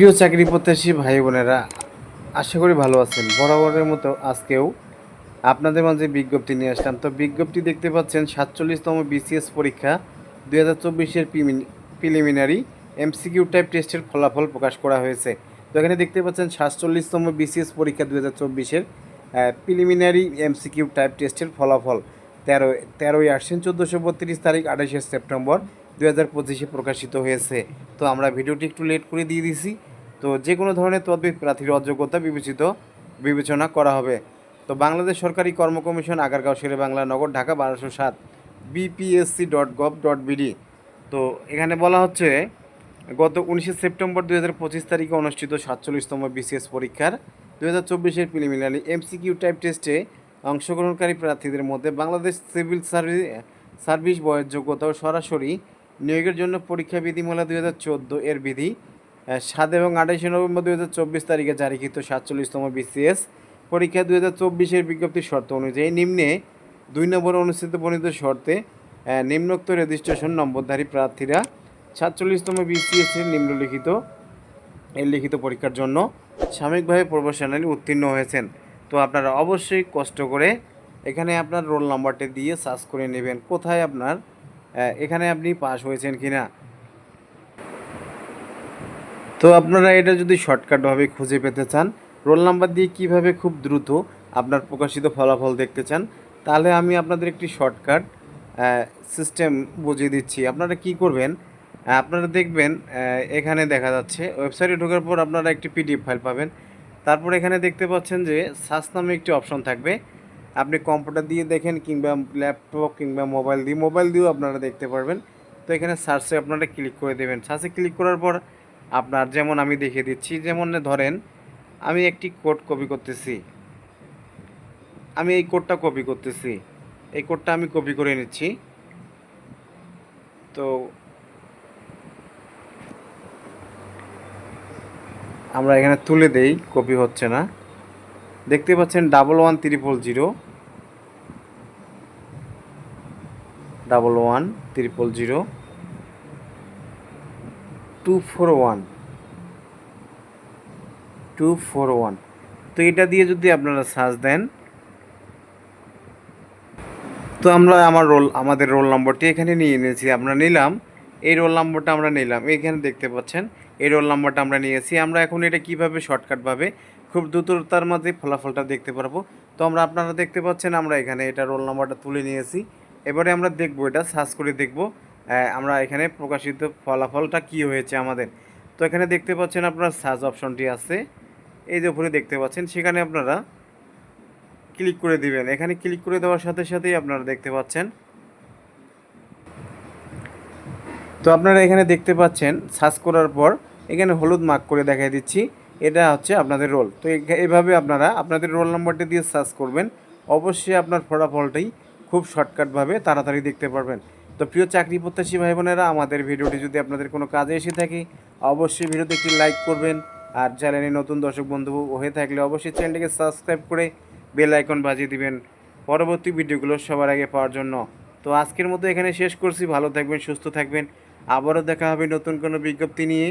প্রিয় চাকরি প্রত্যাশী ভাই বোনেরা, আশা করি ভালো আছেন। বরাবরের মতো আজকেও আপনাদের মাঝে বিজ্ঞপ্তি নিয়ে আসলাম। তো বিজ্ঞপ্তি দেখতে পাচ্ছেন, সাতচল্লিশতম বিসিএস পরীক্ষা দুই হাজার চব্বিশের প্রিলিমিনারি এমসিকিউ টাইপ টেস্টের ফলাফল প্রকাশ করা হয়েছে। তো এখানে দেখতে পাচ্ছেন, সাতচল্লিশতম বিসিএস পরীক্ষা দুই হাজার চব্বিশের প্রিলিমিনারি এমসিকিউ টাইপ টেস্টের ফলাফল তেরো, তেরোই আশ্বিন চোদ্দোশো বত্রিশ তারিখ আঠাশে সেপ্টেম্বর দু হাজার পঁচিশে প্রকাশিত হয়েছে। তো আমরা ভিডিওটি একটু লেট করে দিয়ে দিছি। তো যে কোনো ধরনের তদবির প্রার্থীর অযোগ্যতা বিবেচিত বিবেচনা করা হবে। তো বাংলাদেশ সরকারি কর্ম কমিশন, আগারগাঁও শেরে বাংলা নগর, ঢাকা, বারোশো সাত BPSC dot gov dot BD তো এখানে বলা হচ্ছে, গত উনিশে সেপ্টেম্বর দু হাজার পঁচিশ তারিখে অনুষ্ঠিত সাতচল্লিশতম বিসিএস পরীক্ষার দু হাজার চব্বিশের প্রিলিমিনারি এমসিকিউ টাইপ টেস্টে অংশগ্রহণকারী প্রার্থীদের মধ্যে বাংলাদেশ সিভিল সার্ভিস সার্ভিস বয়স যোগ্যতা ও সরাসরি নিয়োগের জন্য পরীক্ষা বিধিমালা দুই হাজার চোদ্দ এর বিধি সাত এবং আঠাশে নভেম্বর দুই হাজার চব্বিশ তারিখে জারিকৃত সাতচল্লিশতম বিসিএস পরীক্ষা দুই হাজার চব্বিশের বিজ্ঞপ্তির শর্ত অনুযায়ী নিম্নে দুই নম্বর অনুষ্ঠিত বর্ণিত শর্তে নিম্নোক্ত রেজিস্ট্রেশন নম্বরধারী প্রার্থীরা সাতচল্লিশতম বিসিএস এর নিম্নলিখিত, এর লিখিত পরীক্ষার জন্য সাময়িকভাবে প্রফেশনালি উত্তীর্ণ হয়েছেন। তো আপনারা অবশ্যই কষ্ট করে এখানে আপনার রোল নাম্বারটি দিয়ে সার্চ করে নেবেন কোথায় আপনার এখানে আপনি পাস হয়েছেন কিনা। তো আপনারা এটা যদি শর্টকাটভাবে খুঁজে পেতে চান রোল নাম্বার দিয়ে কীভাবে খুব দ্রুত আপনার প্রকাশিত ফলাফল দেখতে চান, তাহলে আমি আপনাদের একটি শর্টকাট সিস্টেম বুঝিয়ে দিচ্ছি। আপনারা কি করবেন? আপনারা দেখবেন এখানে দেখা যাচ্ছে ওয়েবসাইটে ঢোকার পর আপনারা একটি পিডিএফ ফাইল পাবেন। তারপর এখানে দেখতে পাচ্ছেন যে সার্চ নামে একটি অপশন থাকবে। আপনি কম্পিউটার দিয়ে দেখেন কিংবা ল্যাপটপ কিংবা মোবাইল দিয়ে মোবাইল দিয়েও আপনারা দেখতে পারবেন। তো এখানে সার্চে আপনারা ক্লিক করে দেবেন। সার্চে ক্লিক করার পর আপনার যেমন আমি দেখিয়ে দিচ্ছি, যেমন ধরেন, আমি একটি কোড কপি করতেছি। আমি এই কোডটা কপি করতেছি। এই কোডটা আমি কপি করে নিচ্ছি। তো আমরা এখানে তুলে দেই কপি হচ্ছে না। দেখতে পাচ্ছেন double one triple zero double one triple zero two four one two four one তো এটা দিয়ে যদি আপনারা সার্চ দেন, তো আমরা আমার রোল আমাদের রোল নম্বরটি এখানে নিয়ে নিয়েছি, আমরা নিলাম। এই রোল নম্বরটা আমরা নিলাম, এখানে দেখতে পাচ্ছেন, এই রোল নম্বরটা আমরা নিয়েছি। আমরা এখন এটা কীভাবে শর্টকাটভাবে খুব দ্রুততার মাঝে ফলাফলটা দেখতে পারব। তো আমরা আপনারা দেখতে পাচ্ছেন, আমরা এখানে এটা রোল নম্বরটা তুলে নিয়েছি। এবারে আমরা দেখব, এটা সার্চ করে দেখব। আমরা এখানে প্রকাশিত ফলাফলটা কি হয়েছে আমাদের? তো এখানে দেখতে পাচ্ছেন আপনার সার্চ অপশনটি আছে। এই যে উপরে দেখতে পাচ্ছেন, সেখানে আপনারা ক্লিক করে দিবেন। এখানে ক্লিক করে দেওয়ার সাথে সাথেই আপনারা দেখতে পাচ্ছেন। তো আপনারা এখানে দেখতে পাচ্ছেন সার্চ করার পর এখানে হলুদ মার্ক করে দেখাই দিচ্ছি। এটা হচ্ছে আপনাদের রোল তো এভাবে আপনারা আপনাদের রোল নাম্বারটি দিয়ে সার্চ করবেন। অবশ্যই আপনার ফলাফলটাই খুব শর্টকাটভাবে তাড়াতাড়ি দেখতে পারবেন। তো প্রিয় চাকরি প্রত্যাশী ভাই বোনেরা আমাদের ভিডিওটি যদি আপনাদের কোনো কাজে এসে থাকে, অবশ্যই ভিডিওতে একটি লাইক করবেন। আর চ্যানেলে নতুন দর্শক বন্ধু হয়ে থাকলে অবশ্যই চ্যানেলটিকে সাবস্ক্রাইব করে বেল আইকন বাজিয়ে দিবেন পরবর্তী ভিডিওগুলো সবার আগে পাওয়ার জন্য। তো আজকের মতো এখানে শেষ করছি। ভালো থাকবেন, সুস্থ থাকবেন। আবারও দেখা হবে নতুন কোনো বিজ্ঞপ্তি নিয়ে।